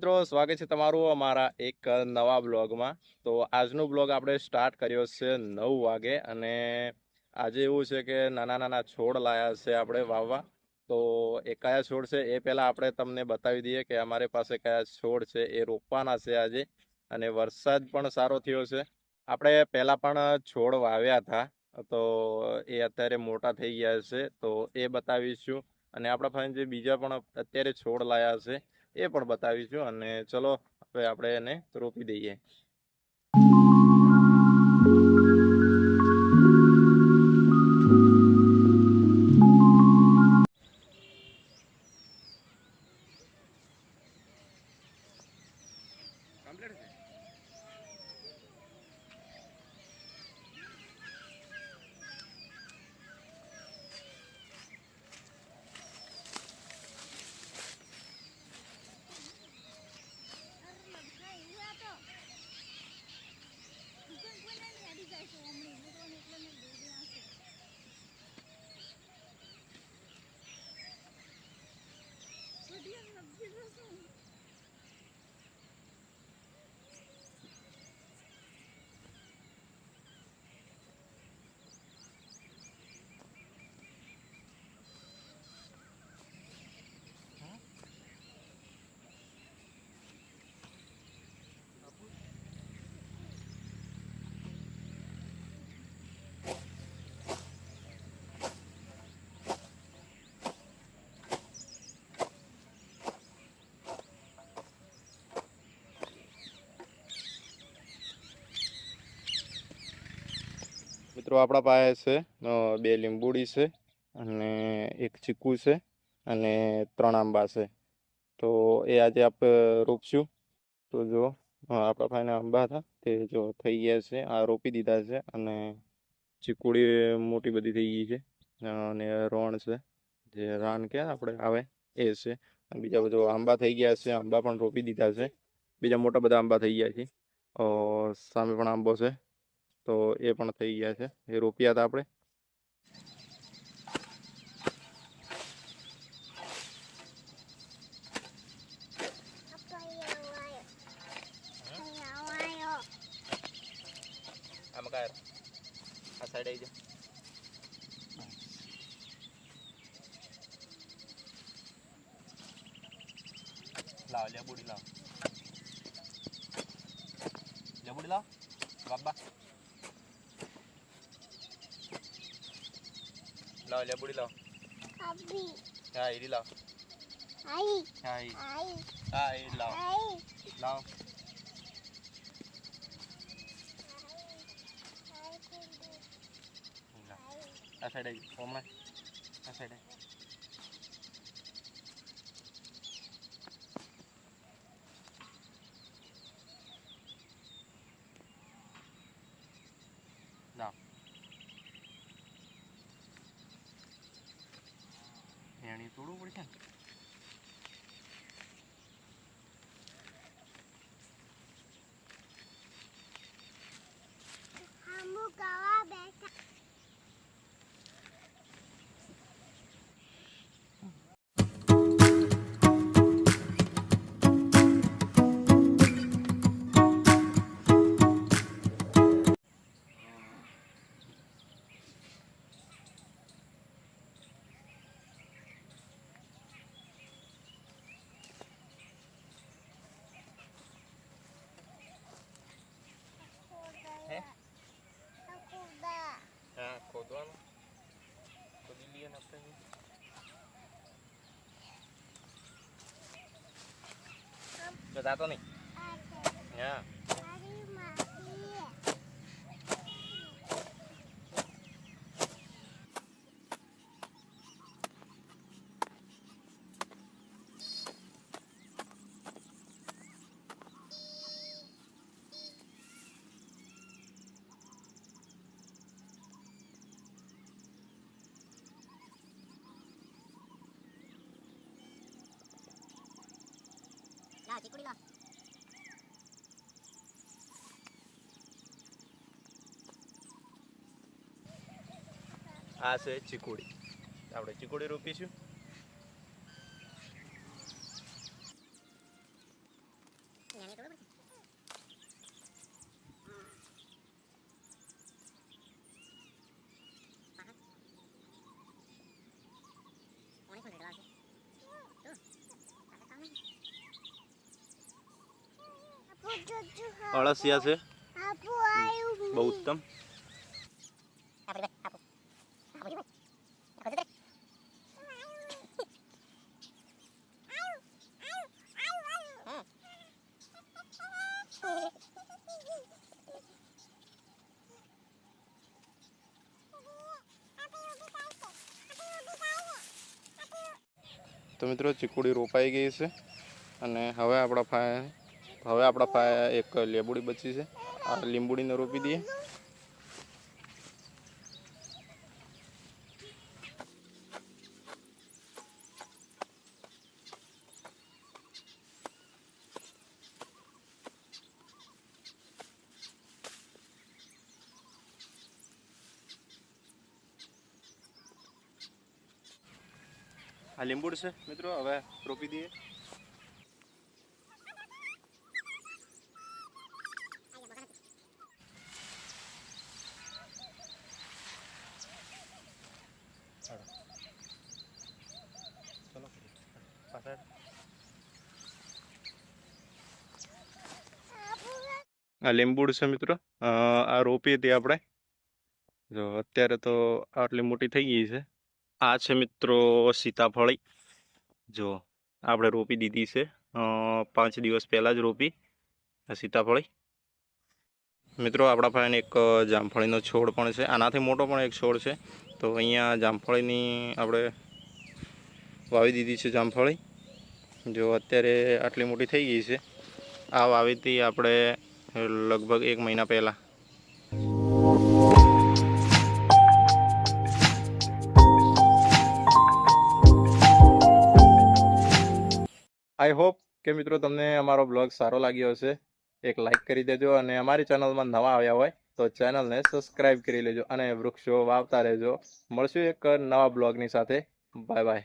મિત્રો, સ્વાગત છે તમારું અમારા એક નવા બ્લોગમાં. તો આજનો બ્લોગ આપણે સ્ટાર્ટ કર્યો છે નવ વાગે અને આજે એવું છે કે નાના નાના છોડ લાયા છે આપણે વાવવા. તો એ કયા છોડ છે એ પહેલાં આપણે તમને બતાવી દઈએ કે અમારી પાસે કયા છોડ છે એ રોપવાના છે આજે. અને વરસાદ પણ સારો થયો છે. આપણે પહેલાં પણ છોડ વાવ્યા હતા. તો એ અત્યારે મોટા થઈ ગયા છે. તો એ બતાવીશું. અને આપણા પાસે જે બીજા પણ અત્યારે છોડ લાયા છે એ પણ બતાવીશું અને ચલો હવે આપણે એને રોપી દઈએ. મિત્રો આપણા પાસે છે બે લીંબુડી છે અને એક ચીકુ છે અને ત્રણ આંબા છે. તો એ આજે આપણે રોપશું. તો જો આપણા પાસે આંબા હતા તે જો થઈ ગયા છે, આ રોપી દીધા છે અને ચીકુડી મોટી બધી થઈ ગઈ છે. અને રણ છે, જે રાન કે આપણે આવે એ છે. અને બીજા બધો આંબા થઈ ગયા છે, આંબા પણ રોપી દીધા છે. બીજા મોટા બધા આંબા થઈ ગયા છે. સામે પણ આંબો છે. તો એ પણ થઈ ગયા છે. એ રોપ્યા હતા આપણે. આ સાઈડ આવી જા લાવ લેબુડી લાવ. લેબુડી લાવ. બાબા. લાવ લેબુડી લાવ હા એરી લાવ હા એ હા એ લાવ લાવ લાવ. આ સાઈડ આવી હમણાં આ સાઈડ આવી એણી તોડવું પડશે ને બતાતો નહીં. હા. લાવ ચીકુડી લાવ આ છે ચીકુડી આપણે ચીકુડી રોપીશું અળસિયા છે. બહુ ઉત્તમ. તો મિત્રો ચીકુડી રોપાઈ ગઈ છે અને હવે આપણા ફાય હવે આપણા એક લેબુડી બચી છે. આ લીંબુડીને રોપી દઈએ. આ લીંબુડ છે, મિત્રો. હવે રોપી દઈએ. આ લીંબુડ છે મિત્રો. આ રોપી હતી આપણે. જો અત્યારે તો આટલી મોટી થઈ ગઈ છે. આ છે મિત્રો સીતાફળી. જો આપણે રોપી દીધી છે. પાંચ દિવસ પહેલાં જ રોપી આ સીતાફળી. મિત્રો આપણા પાસે એક જામફળીનો છોડ પણ છે. આનાથી મોટો પણ એક છોડ છે. તો અહીંયા જામફળીની આપણે વાવી દીધી છે જામફળી. જો અત્યારે આટલી મોટી થઈ ગઈ છે. આ વાવી હતી આપણે લગભગ એક મહિના પહેલાં. આઈ હોપ કે મિત્રો તમને અમારો બ્લોગ સારો લાગ્યો હશે. એક લાઈક કરી દેજો અને અમારી ચેનલમાં નવા આવ્યા હોય તો ચેનલને સબસ્ક્રાઈબ કરી લેજો અને વૃક્ષો વાવતા રહેજો. મળશું એક નવા બ્લોગની સાથે. Bye bye